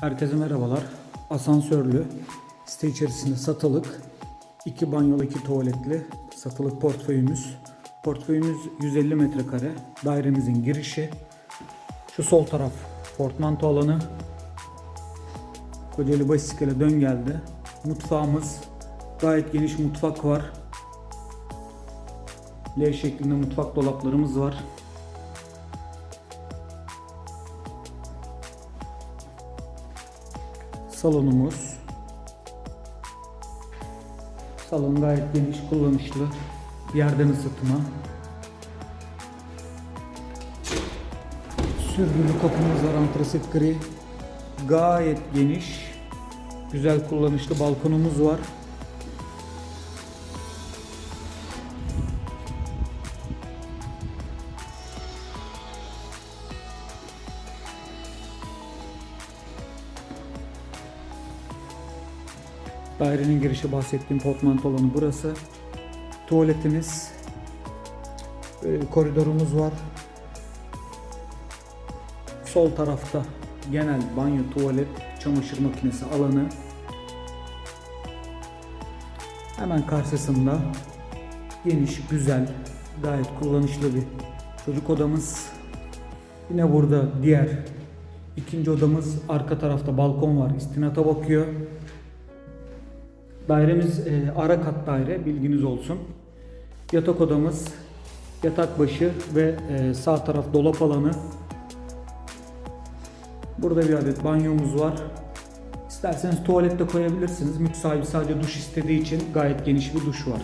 Herkese merhabalar. Asansörlü, site içerisinde satılık, iki banyolu, iki tuvaletli satılık portföyümüz. Portföyümüz 150 metrekare. Dairemizin girişi. Şu sol taraf portmanto alanı. Kocaeli Basiskele dön geldi. Mutfağımız gayet geniş mutfak var. L şeklinde mutfak dolaplarımız var. Salonumuz. Salon gayet geniş, kullanışlı. Yerden ısıtma. Sürgülü kapımız var, antrasit gri. Gayet geniş. Güzel kullanışlı balkonumuz var. Dairenin girişi bahsettiğim portmanto alanı burası. Tuvaletimiz, e, koridorumuz var. Sol tarafta genel banyo, tuvalet, çamaşır makinesi alanı. Hemen karşısında geniş, güzel, gayet kullanışlı bir çocuk odamız. Yine burada diğer ikinci odamız arka tarafta balkon var. İstinata bakıyor. Dairemiz e, ara kat daire bilginiz olsun. Yatak odamız, yatak başı ve e, sağ taraf dolap alanı. Burada bir adet banyomuz var. İsterseniz tuvalette koyabilirsiniz. Mülk sahibi sadece duş istediği için gayet geniş bir duş var.